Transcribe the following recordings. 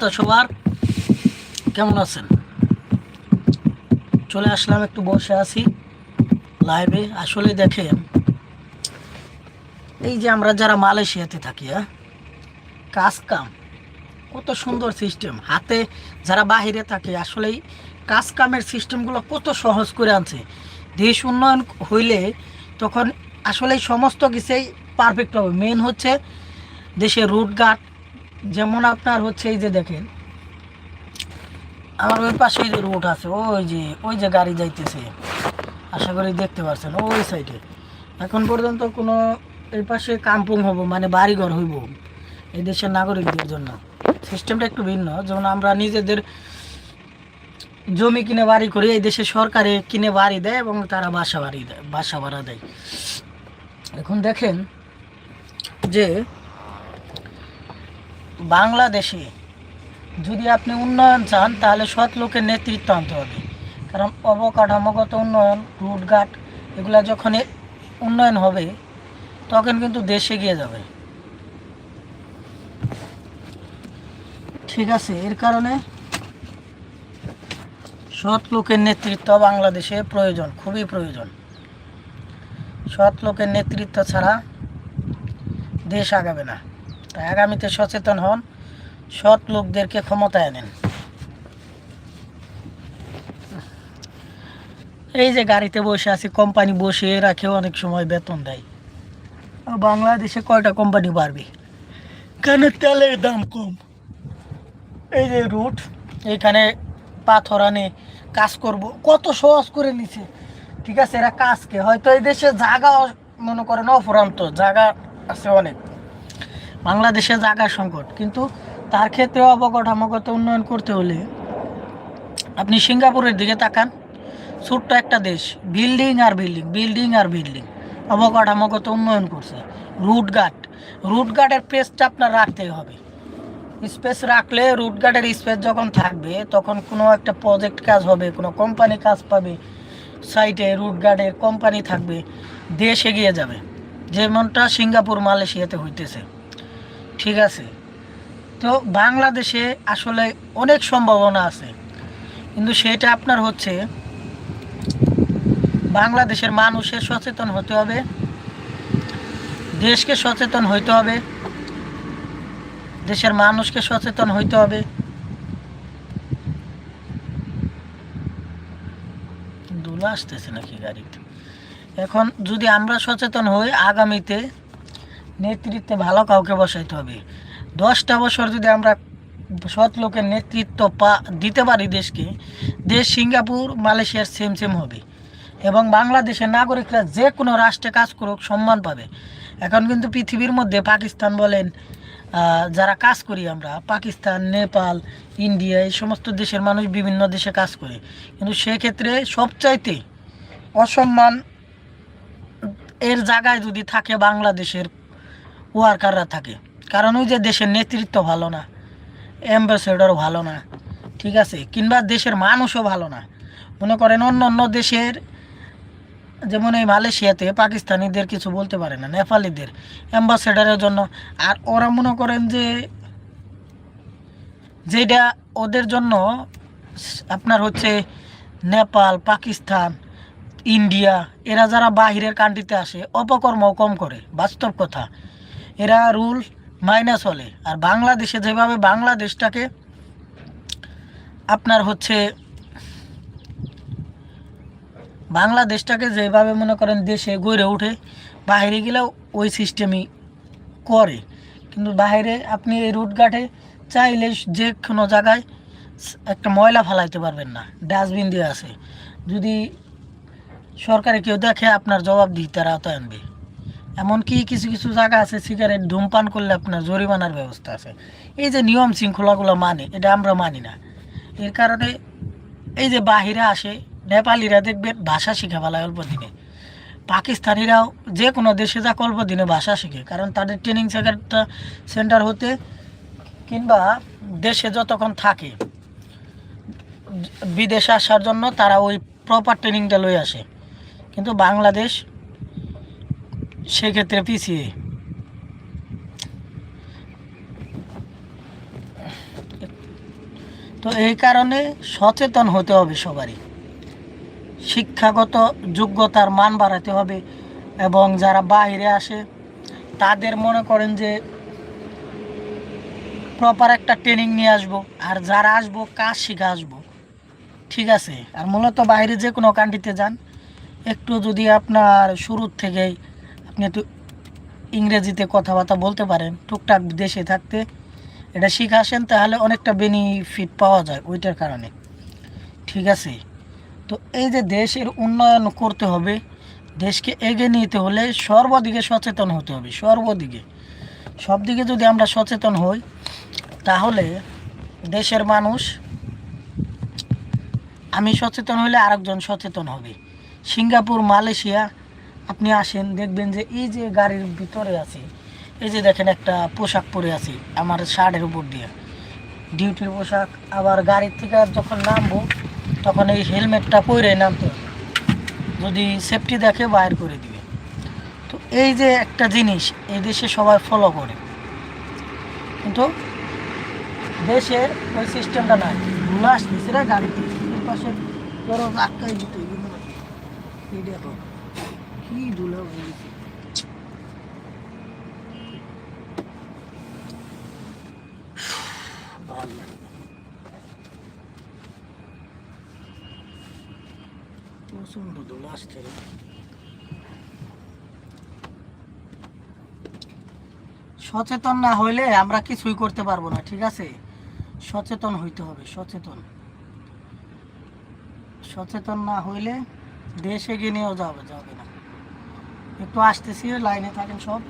অবস্থা সবার? কেমন আছেন? চলে আসলাম, একটু বসে আছি লাইভে আসলে দেখেন, এই যে আমরা যারা মালয়েশিয়াতে থাকি হ্যাঁ কাজ কাম, কত সুন্দর সিস্টেম হাতে যারা বাহিরে থাকে, আসলেই কাজ কামের সিস্টেমগুলো কত সহজ করে আনছে। দেশ উন্নয়ন হইলে তখন আসলে সমস্ত কিছুই পারফেক্ট হবে। মেন হচ্ছে দেশের রুটঘাট যেমন আপনার হচ্ছে এই যে দেখেন, আমার ওই পাশে যে রুট আছে, ওই যে ওই যে গাড়ি যাইতেছে। আশা করি দেখতে পাচ্ছেন ওই সাইডে এখন পর্যন্ত কোনো এই পাশে কাম্পুং হব মানে বাড়িঘর হইব, এই দেশের নাগরিকদের জন্য। সিস্টেমটা একটু ভিন্ন, যেমন আমরা নিজেদের জমি কিনে বাড়ি করি, এই দেশে সরকারে কিনে বাড়ি দেয় এবং তারা বাসা বাড়ি দেয়, বাসা ভাড়া দেয়। এখন দেখেন যে বাংলাদেশে যদি আপনি উন্নয়ন চান, তাহলে সৎ লোকের নেতৃত্ব আনতে হবে। কারণ অবকাঠামোগত উন্নয়ন, রুটঘাট, এগুলা যখন উন্নয়ন হবে, তখন কিন্তু দেশে এগিয়ে যাবে। ঠিক আছে, এর কারণে সৎ লোকের নেতৃত্ব বাংলাদেশে প্রয়োজন, খুবই প্রয়োজন। সৎ লোকের নেতৃত্ব ছাড়া দেশ আগাবে না। আগামীতে সচেতন হন, সৎ লোকদেরকে ক্ষমতায় আনেন। এই যে গাড়িতে বসে আছি, কোম্পানি বসে রাখে, অনেক সময় বেতন দেয়। বাংলাদেশে কয়টা কোম্পানি বাড়বে? কেন তেলের দাম কম? এই যে রুট এখানে পাথর আনে, কাজ করব। কত সহজ করে নিছে। ঠিক আছে, এরা কাজকে, হয়তো এই দেশে জায়গা মনে করেন অফুরান্ত, জায়গা আছে অনেক। বাংলাদেশে জায়গার সংকট, কিন্তু তার ক্ষেত্রে অবকাঠামোগত উন্নয়ন করতে হলে আপনি সিঙ্গাপুরের দিকে তাকান, ছোট্ট একটা দেশ, বিল্ডিং আর বিল্ডিং বিল্ডিং আর বিল্ডিং, অবকাঠামোগত উন্নয়ন করছে। রুটঘাট, রুটঘাটের পেসটা আপনার রাখতেই হবে। স্পেস রাখলে রুটঘাটের স্পেস যখন থাকবে, তখন কোনো একটা প্রজেক্ট কাজ হবে, কোনো কোম্পানি কাজ পাবে সাইটে রুটঘাটের কোম্পানি থাকবে, দেশ এগিয়ে যাবে। যেমনটা সিঙ্গাপুর, মালয়েশিয়াতে হইতেছে। ঠিক আছে। তো বাংলাদেশে আসলে অনেক সম্ভাবনা আছে। কিন্তু সেটা আপনার হচ্ছে বাংলাদেশের মানুষের সচেতন হতে হবে, দেশকে সচেতন হইতে হবে, দেশের মানুষকে সচেতন হইতে হবে। দুলো আসতেছে নাকি গাড়িতে? এখন যদি আমরা সচেতন হই, আগামীতে নেতৃত্বে ভালো কাউকে বসাইতে হবে। দশটা বছর যদি আমরা সৎ লোকের নেতৃত্ব পা দিতে পারি দেশকে, দেশ সিঙ্গাপুর, মালয়েশিয়ার সেম সেম হবে। এবং বাংলাদেশের নাগরিকরা যে কোনো রাষ্ট্রে কাজ করুক, সম্মান পাবে। এখন কিন্তু পৃথিবীর মধ্যে পাকিস্তান বলেন যারা কাজ করি আমরা, পাকিস্তান, নেপাল, ইন্ডিয়া, এই সমস্ত দেশের মানুষ বিভিন্ন দেশে কাজ করে। কিন্তু সেক্ষেত্রে সবচাইতে অসম্মান এর জায়গায় যদি থাকে বাংলাদেশের ওয়ার্কাররা থাকে। কারণ ওই যে দেশের নেতৃত্ব ভালো না অ্যাম্বাসেডরও ভালো না, ঠিক আছে? কিংবা দেশের মানুষও ভালো না। মনে করেন অন্য অন্য দেশের, যেমন এই মালয়েশিয়াতে পাকিস্তানিদের কিছু বলতে পারে না, নেপালিদের অ্যাম্বাসেডারের জন্য। আর ওরা মনে করেন যে, যেটা ওদের জন্য আপনার হচ্ছে নেপাল, পাকিস্তান, ইন্ডিয়া, এরা যারা বাহিরের কান্ট্রিতে আসে অপকর্ম কম করে, বাস্তব কথা। এরা রুল মাইনা চলে আর বাংলাদেশে যেভাবে বাংলাদেশটাকে আপনার হচ্ছে বাংলাদেশটাকে যেভাবে মনে করেন দেশে গড়ে ওঠে, বাইরে গেলেও ওই সিস্টেমই করে। কিন্তু বাইরে আপনি এই রুটঘাটে চাইলে যে কোনো জায়গায় একটা ময়লা ফালাইতে পারবেন না ডাস্টবিন দিয়ে আছে। যদি সরকারে কেউ দেখে, আপনার জবাব দিই তারা আওতায় আনবে। এমনকি কিছু কিছু জায়গা আছে সিগারেট ধূমপান করলে আপনার জরিমানার ব্যবস্থা আছে। এই যে নিয়ম শৃঙ্খলাগুলো মানে এটা আমরা মানি না। এর কারণে এই যে বাহিরে আসে, নেপালিরা দেখবেন ভাষা শিখে ফেলায় অল্প দিনে। পাকিস্তানিরাও যে কোনো দেশে যাক অল্প দিনে ভাষা শিখে, কারণ তাদের ট্রেনিং সেন্টারটা সেন্টার হতে কিংবা দেশে যতক্ষণ থাকে, বিদেশে আসার জন্য তারা ওই প্রপার ট্রেনিংটা লই আসে। কিন্তু বাংলাদেশ সেক্ষেত্রে পিছিয়ে। তো এই কারণে সচেতন হতে হবে সবারই। শিক্ষাগত যোগ্যতার মান বাড়াতে হবে এবং যারা বাইরে আসে, তাদের মনে করেন যে প্রপার একটা ট্রেনিং নিয়ে আসব। আর যারা আসব, কাজ শিখে আসব। ঠিক আছে? আর মূলত বাইরে যে কোনো কান্ট্রিতে যান। একটু যদি আপনার শুরুর থেকেই আপনি একটু ইংরেজিতে কথাবার্তা বলতে পারেন, টুকটাক দেশে থাকতে এটা শিখে আসেন, তাহলে অনেকটা বেনিফিট পাওয়া যায় ওইটার কারণে। ঠিক আছে? তো এই যে দেশের উন্নয়ন করতে হবে, দেশকে এগিয়ে নিতে হলে সর্বদিকে সচেতন হতে হবে, সর্বদিকে। সব দিকে যদি আমরা সচেতন হই, তাহলে দেশের মানুষ, আমি সচেতন হলে আরেকজন সচেতন হবে। সিঙ্গাপুর, মালয়েশিয়া আপনি আসেন, দেখবেন যে এই যে গাড়ির ভিতরে আছে, এই যে দেখেন একটা পোশাক পরে আছি আমার শার্টের উপর দিয়ে। ডিউটির পোশাক, আবার গাড়ির থেকে যখন নামবো, তখন এই হেলমেটটা পরে নামতে। যদি সেফটি দেখে বাইর করে দিবে। তো এই যে একটা জিনিস, এই দেশে সবাই ফলো করে। কিন্তু দেশে ওই সিস্টেমটা নাই। ধুলা আসতেছে গাড়িতে। পাশে আটকাই দিত দেখো। সচেতন না হইলে আমরা কিছুই করতে পারব না, ঠিক আছে? সচেতন হইতে হবে, সচেতন। সচেতন না হইলে দেশ এগিয়ে নিয়েও যাবে যাবে না। একটু আসতেছি লাইনে থাকেন সব।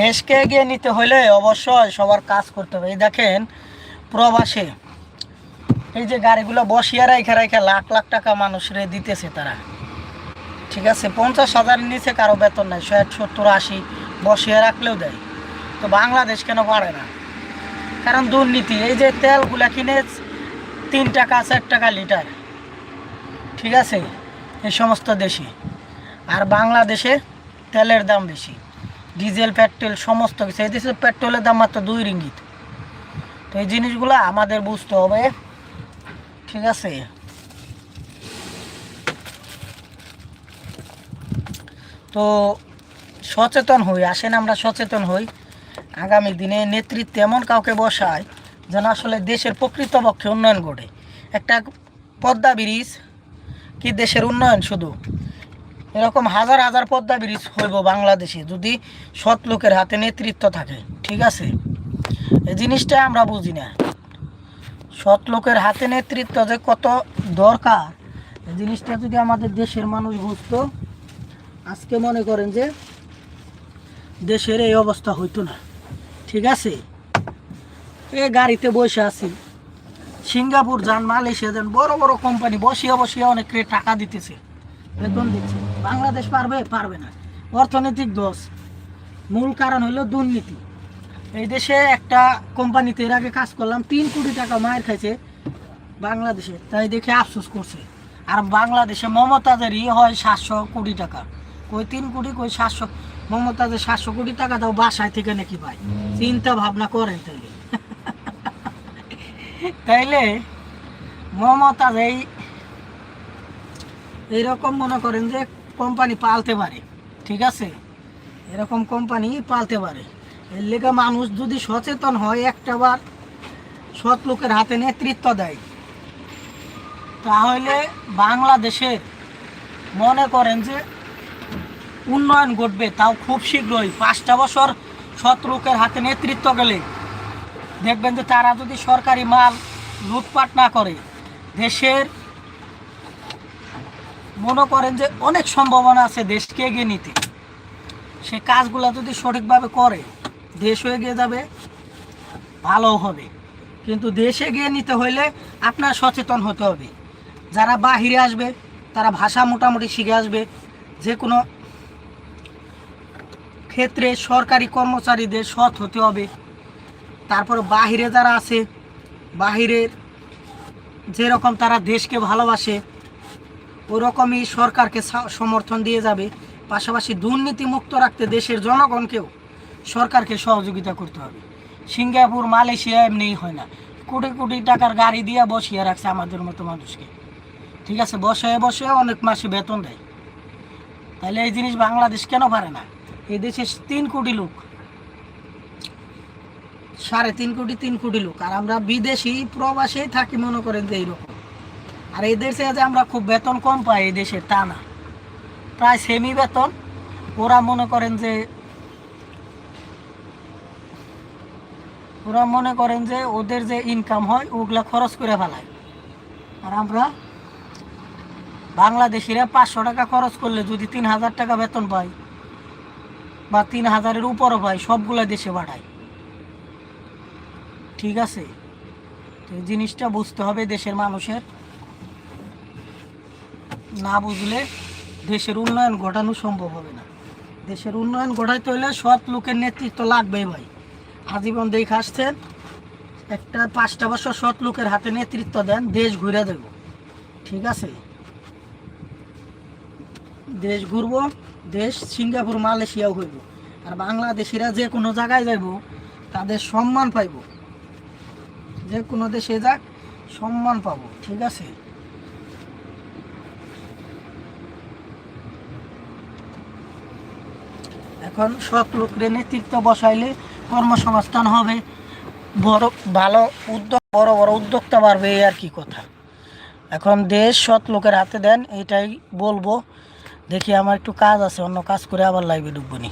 দেশকে এগিয়ে নিতে হলে অবশ্যই সবার কাজ করতে হবে। এই দেখেন প্রবাসে, এই যে গাড়িগুলো বসিয়ে রাইখা রাইখা লাখ লাখ টাকা মানুষরে দিতেছে তারা। ঠিক আছে, পঞ্চাশ হাজারের নিচে কারও বেতন নাই, ষাট, সত্তর, আশি বসিয়ে রাখলেও দেয়। তো বাংলাদেশ কেন পারে না? কারণ দুর্নীতি, এই যে তেলগুলা কিনে তিন টাকা, চার টাকা লিটার। ঠিক আছে, এই সমস্ত দেশে। আর বাংলাদেশে তেলের দাম বেশি। ডিজেল, পেট্রোল, সমস্ত কিছু। এই দেশে পেট্রোলের দাম মাত্র দুই রিঙ্গিত। তো এই জিনিসগুলো আমাদের বুঝতে হবে। ঠিক আছে? তো সচেতন হই, আসেন আমরা সচেতন হই। আগামী দিনে নেতৃত্বে এমন কাউকে বসায় যেন আসলে দেশের প্রকৃতপক্ষে উন্নয়ন ঘটে। একটা পদ্মা ব্রিজ কি দেশের উন্নয়ন শুধু? এরকম হাজার হাজার পদ্মা ব্রিজ হইব বাংলাদেশে যদি সৎ লোকের হাতে নেতৃত্ব থাকে, ঠিক আছে? এই জিনিসটা আমরা বুঝি না। সৎ লোকের হাতে নেতৃত্ব যে কত দরকার, এই জিনিসটা যদি আমাদের দেশের মানুষ বুঝতো, আজকে মনে করেন যে দেশের এই অবস্থা হইতো না, ঠিক আছে? এ গাড়িতে বসে আছি। সিঙ্গাপুর যান, মালয়েশিয়া যান, বড় বড় কোম্পানি বসিয়া বসিয়া অনেক টাকা দিতেছে, বেতন দিচ্ছে। বাংলাদেশ পারবে? পারবে না। অর্থনৈতিক দোষ। মূল কারণ হলো দুর্নীতি। এই দেশে একটা কোম্পানিতে এর আগে কাজ করলাম, তিন কোটি টাকা মায়ের খাইছে বাংলাদেশে। তাই দেখে আফসোস করছে। আর বাংলাদেশে মমতাজের ইয়ে হয় সাতশো কোটি টাকা। কই তিন কোটি, কই সাতশো? মমতাজের সাতশো কোটি টাকা তাও বাসায় থেকে নাকি পায়। চিন্তা ভাবনা করেন তাইলে। তাইলে মমতাজ এই এইরকম মনে করেন যে কোম্পানি পালতে পারে, ঠিক আছে? এরকম কোম্পানি পালতে পারে। এর লেগে মানুষ যদি সচেতন হয় একটাবার সৎ লোকের হাতে নেতৃত্ব দেয়, তাহলে বাংলাদেশের মনে করেন যে উন্নয়ন ঘটবে, তাও খুব শীঘ্রই। পাঁচটা বছর সৎ লোকের হাতে নেতৃত্ব গেলে দেখবেন যে তারা যদি সরকারি মাল লুটপাট না করে, দেশের মনে করেন যে অনেক সম্ভাবনা আছে দেশকে এগিয়ে নিতে। সে কাজগুলো যদি সঠিকভাবে করে, দেশ এগিয়ে যাবে ভালো হবে। কিন্তু দেশে গিয়ে নিতে হইলে আপনার সচেতন হতে হবে। যারা বাহিরে আসবে, তারা ভাষা মোটামুটি শিখে আসবে। যে কোনো ক্ষেত্রে সরকারি কর্মচারীদের সৎ হতে হবে। তারপর বাহিরে যারা আছে, বাহিরের যেরকম তারা দেশকে ভালোবাসে ওরকমই সরকারকে সমর্থন দিয়ে যাবে, পাশাপাশি দুর্নীতি মুক্ত রাখতে দেশের জনগণকেও সরকারকে সহযোগিতা করতে হবে। সিঙ্গাপুর, মালয়েশিয়া এমনিই হয় না। কোটি কোটি টাকার গাড়ি দিয়ে বসিয়ে রাখছে আমাদের মতো মানুষকে। ঠিক আছে বসে বসে অনেক মাসে বেতন দেয়। তাহলে এই জিনিস বাংলাদেশ কেন পারে না? এই দেশে তিন কোটি লোক। সাড়ে তিন কোটি তিন কোটি লোক। আর আমরা বিদেশি প্রবাসেই থাকি, মনে করেন যে এইরকম। আর এই দেশে যে আমরা খুব বেতন কম পাই এই দেশে, তা না। প্রায় সেমি বেতন। ওরা মনে করেন যে, ওরা মনে করেন যে ওদের যে ইনকাম হয়, ওগুলা খরচ করে ফেলায়। আর আমরা বাংলাদেশিরা পাঁচশো টাকা খরচ করলে যদি তিন হাজার টাকা বেতন পাই, বা তিন হাজারের উপরও পাই, সবগুলা দেশে বাড়ায়। ঠিক আছে? তো জিনিসটা বুঝতে হবে দেশের মানুষের। না বুঝলে দেশের উন্নয়ন ঘটানো সম্ভব হবে না। দেশের উন্নয়ন ঘটাইতে হলে সৎ লোকের নেতৃত্ব লাগবেই ভাই। আজীবন দেখে আসছেন, একটা পাঁচটা বছর সৎ লোকের হাতে নেতৃত্ব দেন, দেশ ঘুরে দেব। ঠিক আছে? দেশ ঘুরবো, দেশ সিঙ্গাপুর, মালয়েশিয়াও হইব। আর বাংলাদেশিরা যে কোনো জায়গায় যাইব, তাদের সম্মান পাইব। যে কোনো দেশে যাক, সম্মান পাবো। ঠিক আছে? এখন সৎ লোকরে নেতৃত্ব বসাইলে কর্মসংস্থান হবে। বড়, ভালো উদ্যোগ, বড় বড় উদ্যোক্তা বাড়বে, এই আর কি কথা। এখন দেশ সৎ লোকের হাতে দেন এটাই বলব। দেখি আমার একটু কাজ আছে, অন্য কাজ করে আবার লাইভে ঢুকবো নি।